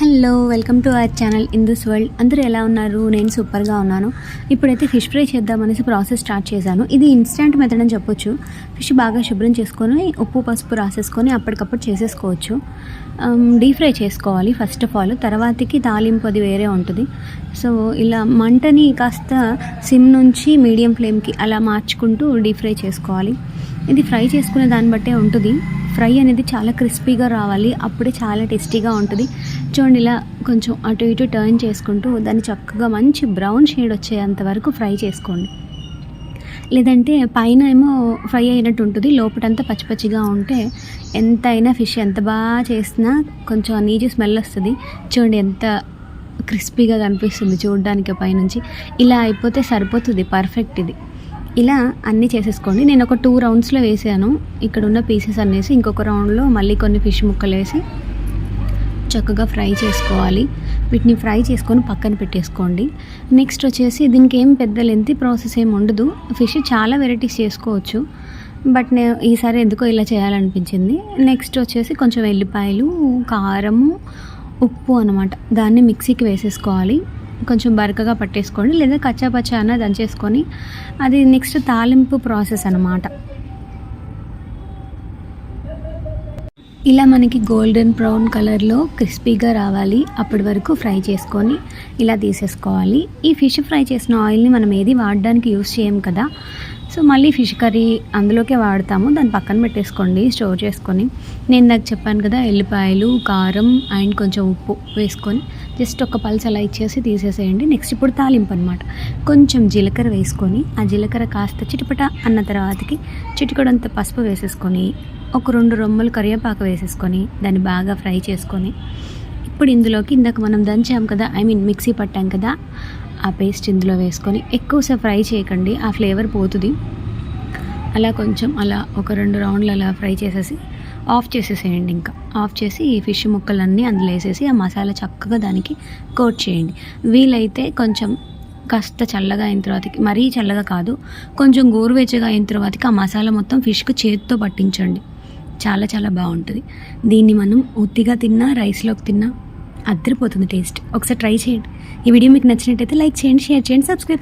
Hello welcome to our channel in this world. అందరూ ఎలా ఉన్నారు? నేను సూపర్గా ఉన్నాను. ఇప్పుడైతే ఫిష్ ఫ్రై చేద్దామనేసి ప్రాసెస్ స్టార్ట్ చేశాను. ఇది ఇన్స్టెంట్ మెథడ్ అని చెప్పొచ్చు. ఫిష్ బాగా శుభ్రం చేసుకొని ఉప్పు పసుపు రాసేసుకొని అప్పటికప్పుడు చేసేసుకోవచ్చు. డీప్ ఫ్రై చేసుకోవాలి ఫస్ట్ ఆఫ్ ఆల్. తర్వాతకి తాలింపు అది వేరే ఉంటుంది. సో ఇలా మంటని కాస్త సిమ్ నుంచి మీడియం ఫ్లేమ్కి అలా మార్చుకుంటూ డీప్ ఫ్రై చేసుకోవాలి. ఇది ఫ్రై చేసుకునే దాన్ని బట్టే ఉంటుంది. ఫ్రై అనేది చాలా క్రిస్పీగా రావాలి. అప్పుడే చాలా టేస్టీగా ఉంటుంది. చూడండి ఇలా కొంచెం అటు ఇటు టర్న్ చేసుకుంటూ దాన్ని చక్కగా మంచి బ్రౌన్ షేడ్ వచ్చేంత వరకు ఫ్రై చేసుకోండి. లేదంటే పైన ఏమో ఫ్రై అయినట్టు ఉంటుంది. లోపటంతా పచ్చి పచ్చిగా ఉంటే ఎంతైనా ఫిష్ ఎంత బాగా చేసినా కొంచెం నీజు స్మెల్ వస్తుంది. చూడండి ఎంత క్రిస్పీగా కనిపిస్తుంది చూడడానికి పైనుంచి. ఇలా అయిపోతే సరిపోతుంది. పర్ఫెక్ట్ ఇది. ఇలా అన్నీ చేసేసుకోండి. నేను ఒక టూ రౌండ్స్లో వేసాను. ఇక్కడ ఉన్న పీసెస్ అనేసి ఇంకొక రౌండ్లో మళ్ళీ కొన్ని ఫిష్ ముక్కలు వేసి చక్కగా ఫ్రై చేసుకోవాలి. వీటిని ఫ్రై చేసుకొని పక్కన పెట్టేసుకోండి. నెక్స్ట్ వచ్చేసి దీనికి ఏం పెద్ద లెంతి ప్రాసెస్ ఏమి ఉండదు. ఫిష్ చాలా వెరైటీస్ చేసుకోవచ్చు. బట్ నేను ఈసారి ఎందుకో ఇలా చేయాలనిపించింది. నెక్స్ట్ వచ్చేసి కొంచెం ఎల్లిపాయలు కారము ఉప్పు అనమాట దాన్ని మిక్సీకి వేసేసుకోవాలి. కొంచెం బరకగా పట్టేసుకోండి లేదా కచ్చా పచ్చా అన్న దంచేసుకొని అది నెక్స్ట్ తాలింపు ప్రాసెస్ అనమాట ఇలా మనకి గోల్డెన్ బ్రౌన్ కలర్లో క్రిస్పీగా రావాలి. అప్పటి వరకు ఫ్రై చేసుకొని ఇలా తీసేసుకోవాలి. ఈ ఫిష్ ఫ్రై చేసిన ఆయిల్ని మనం ఏది వాడడానికి యూస్ చేయం కదా సో మళ్ళీ ఫిష్ కర్రీ అందులోకే వాడతాము. దాన్ని పక్కన పెట్టేసుకోండి స్టోర్ చేసుకొని. నేను నాకు చెప్పాను కదా ఎల్లిపాయలు కారం అండ్ కొంచెం ఉప్పు వేసుకొని జస్ట్ ఒక పల్స్ అలా ఇచ్చేసి తీసేసేయండి. నెక్స్ట్ ఇప్పుడు తాలింపు అనమాట కొంచెం జీలకర్ర వేసుకొని ఆ జీలకర్ర కాస్త చిటిపట అన్న తర్వాతకి చిటికడంత పసుపు వేసేసుకొని ఒక రెండు రొమ్మలు కరివేపాకు వేసేసుకొని దాన్ని బాగా ఫ్రై చేసుకొని. ఇప్పుడు ఇందులోకి ఇందాక మనం దంచాం కదా ఐ మీన్ మిక్సీ పట్టాం కదా ఆ పేస్ట్ ఇందులో వేసుకొని ఎక్కువసేపు ఫ్రై చేయకండి. ఆ ఫ్లేవర్ పోతుంది. అలా కొంచెం అలా ఒక రెండు రౌండ్లు అలా ఫ్రై చేసేసి ఆఫ్ చేసేసేయండి ఇంకా. ఆఫ్ చేసి ఈ ఫిష్ ముక్కలన్నీ అందులో వేసేసి ఆ మసాలా చక్కగా దానికి కోట్ చేయండి. వీలైతే కొంచెం కాస్త చల్లగా అయిన తర్వాతకి మరీ చల్లగా కాదు కొంచెం గోరువెచ్చగా అయిన తర్వాతకి ఆ మసాలా మొత్తం ఫిష్కు చేతితో పట్టించండి. చాలా చాలా బాగుంటుంది. దీన్ని మనం ఉత్తిగా తిన్నా రైస్లోకి తిన్నా అద్దరిపోతుంది టేస్ట్. ఒకసారి ట్రై చేయండి. ఈ వీడియో మీకు నచ్చినట్టయితే లైక్ చేయండి షేర్ చేయండి సబ్స్క్రైబ్